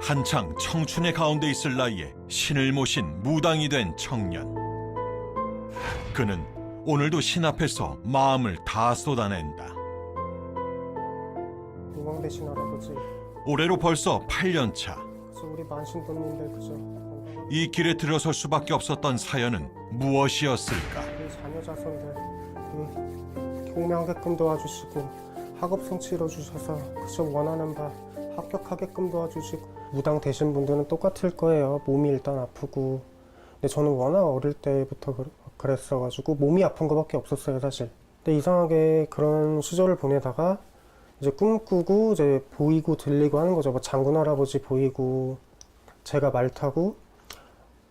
한창 청춘의 가운데 있을 나이에 신을 모신 무당이 된 청년. 그는 오늘도 신 앞에서 마음을 다 쏟아낸다. 대신 할아버지 올해로 벌써 8년 차. 그저 우리 만신돈님들 그저 이 길에 들어설 수밖에 없었던 사연은 무엇이었을까? 우리 자녀 자손들 그 경명하게끔 도와주시고 학업 성취 이뤄주셔서 그저 원하는 바 합격하게끔 도와주시고 무당 되신 분들은 똑같을 거예요. 몸이 일단 아프고. 근데 저는 워낙 어릴 때부터 그- 그랬어가지고 몸이 아픈 거밖에 없었어요 사실. 근데 이상하게 그런 시절을 보내다가 이제 꿈꾸고 이제 보이고 들리고 하는 거죠. 뭐 장군 할아버지 보이고 제가 말 타고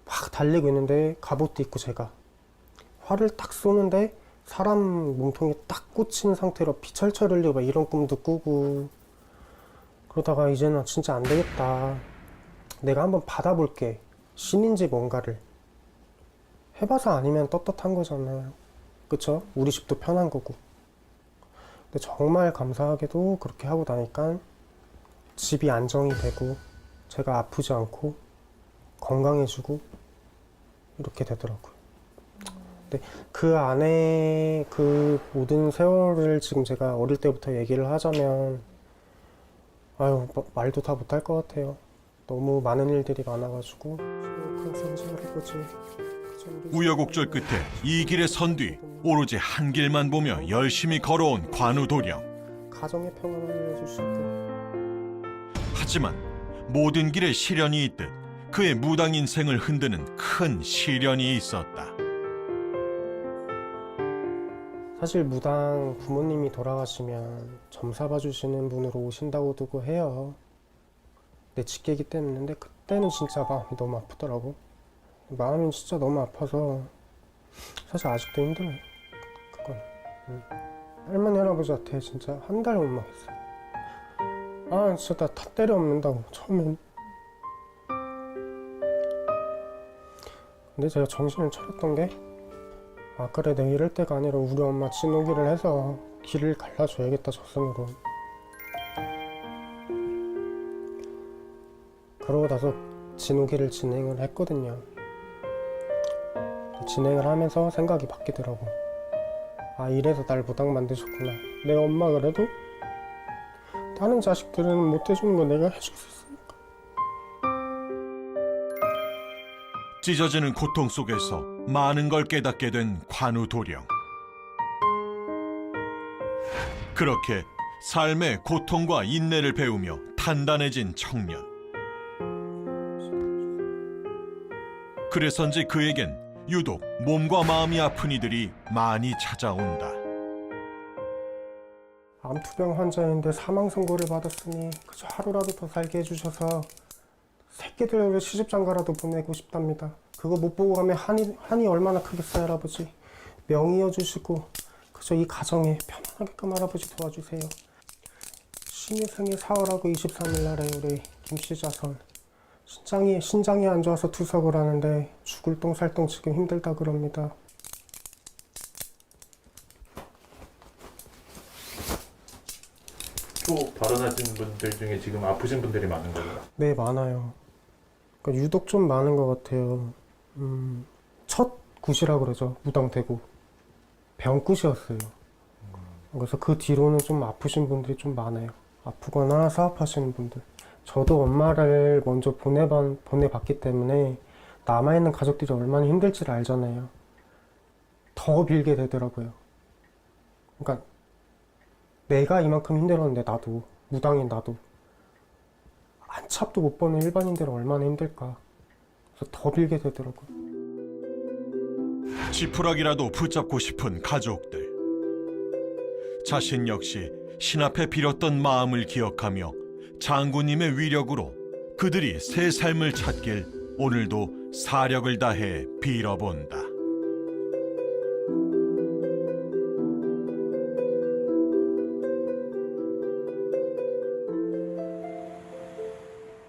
막 달리고 있는데 갑옷도 입고 제가 활을 딱 쏘는데 사람 몸통에 딱 꽂힌 상태로 피 철철 흘리고 막 이런 꿈도 꾸고 그러다가 이제는 진짜 안 되겠다. 내가 한번 받아볼게. 신인지 뭔가를. 해봐서 아니면 떳떳한 거잖아요. 그쵸? 우리 집도 편한 거고. 근데 정말 감사하게도 그렇게 하고 나니까 집이 안정이 되고 제가 아프지 않고 건강해지고 이렇게 되더라고요. 근데 그 안에 그 모든 세월을 지금 제가 어릴 때부터 얘기를 하자면 아유 마- 말도 다 못할 것 같아요. 너무 많은 일들이 많아가지고 항상 우리 우여곡절 끝에 이 길에 선 뒤 오로지 한 길만 보며 열심히 걸어온 관우 도령. 가정의 평안을 알려주시고 하지만 모든 길에 시련이 있듯 그의 무당 인생을 흔드는 큰 시련이 있었다. 사실 무당 부모님이 돌아가시면 점사 봐주시는 분으로 오신다고 두고 해요. 내 직계이기 때문에 근데 그때는 진짜 마음이 너무 아프더라고. 마음이 진짜 너무 아파서 사실 아직도 힘들어요. 그건. 음. 할머니 할아버지한테 진짜 한달 원망했어. 아 진짜 나 다 때려 없는다고 처음엔. 근데 제가 정신을 차렸던 게 아 그래 내가 이럴 때가 아니라 우리 엄마 진호기를 해서 길을 갈라줘야겠다 저승으로. 그러고 나서 진호기를 진행을 했거든요. 진행을 하면서 생각이 바뀌더라고. 아 이래서 날 무당 만드셨구나. 내 엄마 그래도 다른 자식들은 못 해주는 거 내가 있어 찢어지는 고통 속에서 많은 걸 깨닫게 된 관우 도령. 그렇게 삶의 고통과 인내를 배우며 단단해진 청년. 그래서인지 그에겐 유독 몸과 마음이 아픈 이들이 많이 찾아온다. 암투병 환자인데 사망 선고를 받았으니 그저 하루라도 더 살게 해주셔서 새끼들에게 시집장가라도 보내고 싶답니다. 그거 못 보고 가면 한이, 한이 얼마나 크겠어요, 할아버지. 명의 이어 주시고 그저 이 가정에 편안하게끔 할아버지 도와주세요. 신유생의 사월하고 23일 날에 우리 김씨자선 신장이 신장이 안 좋아서 투석을 하는데 죽을 똥 살 똥 지금 힘들다 그럽니다. 또 발언하신 분들 중에 지금 아프신 분들이 많은 거예요. 네, 많아요. 그러니까 유독 좀 많은 것 같아요. 음, 첫 굿이라 그러죠. 무당되고. 병굿이었어요. 그래서 그 뒤로는 좀 아프신 분들이 좀 많아요. 아프거나 사업하시는 분들. 저도 엄마를 먼저 보내봤, 보내봤기 때문에 남아있는 가족들이 얼마나 힘들지를 알잖아요. 더 빌게 되더라고요. 그러니까 내가 이만큼 힘들었는데 나도, 무당인 나도. 한참도 못 버는 일반인들은 얼마나 힘들까. 그래서 더 빌게 되더라고요. 지푸라기라도 붙잡고 싶은 가족들. 자신 역시 신 앞에 빌었던 마음을 기억하며 장군님의 위력으로 그들이 새 삶을 찾길 오늘도 사력을 다해 빌어본다.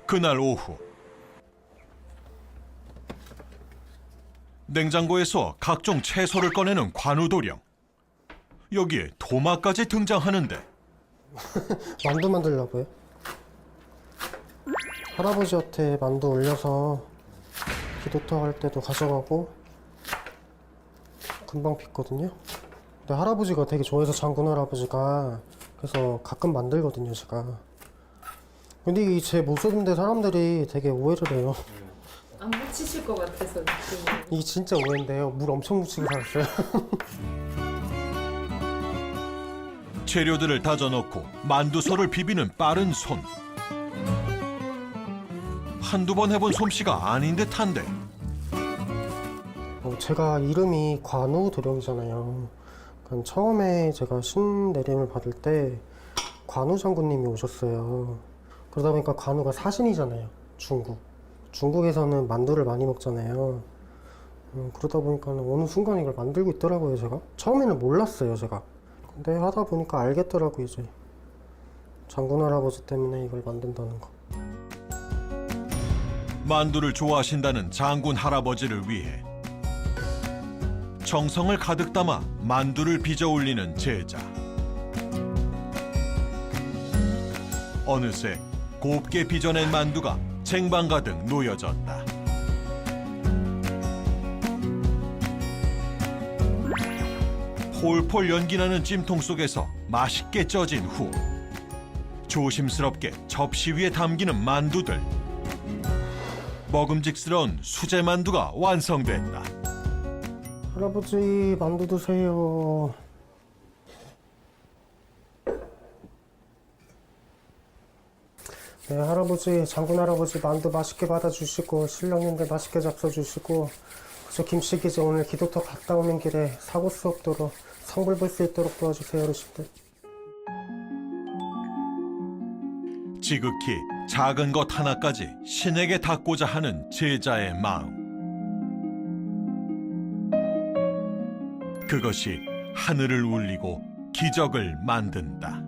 그날 오후 냉장고에서 각종 채소를 꺼내는 관우도령. 여기에 도마까지 등장하는데 만두 만들려고요? 할아버지한테 만두 올려서 기도터 할 때도 가져가고 금방 빚거든요. 근데 할아버지가 되게 좋아해서 장군 할아버지가 그래서 가끔 만들거든요, 제가. 근데 이 제 모습인데 사람들이 되게 오해를 해요. 안 묻히실 것 같아서 느낌이. 이게 진짜 오해인데요. 물 엄청 묻히게 살았어요. 재료들을 다져놓고 만두소를 비비는 빠른 손. 한두 번 해본 솜씨가 아닌 듯한데 어, 제가 이름이 관우 도령이잖아요. 처음에 제가 신내림을 받을 때 관우 장군님이 오셨어요. 그러다 보니까 관우가 사신이잖아요. 중국. 중국에서는 만두를 많이 먹잖아요. 음, 그러다 보니까 어느 순간 이걸 만들고 있더라고요, 제가. 처음에는 몰랐어요, 제가. 근데 하다 보니까 알겠더라고요, 이제. 장군 할아버지 때문에 이걸 만든다는 거. 만두를 좋아하신다는 장군 할아버지를 위해 정성을 가득 담아 만두를 빚어 올리는 제자. 어느새 곱게 빚어낸 만두가 쟁반 가득 놓여졌다. 폴폴 연기나는 찜통 속에서 맛있게 쪄진 후 조심스럽게 접시 위에 담기는 만두들. 먹음직스러운 수제 만두가 완성됐다. 할아버지 만두 드세요. 네, 할아버지, 장군 할아버지 만두 맛있게 받아주시고 신랑님들 맛있게 잡숴주시고 저 김씨기지 오늘 기도터 갔다 오는 길에 사고 수 없도록 성불 볼 수 있도록 도와주세요, 어르신들. 지극히 작은 것 하나까지 신에게 닿고자 하는 제자의 마음. 그것이 하늘을 울리고 기적을 만든다.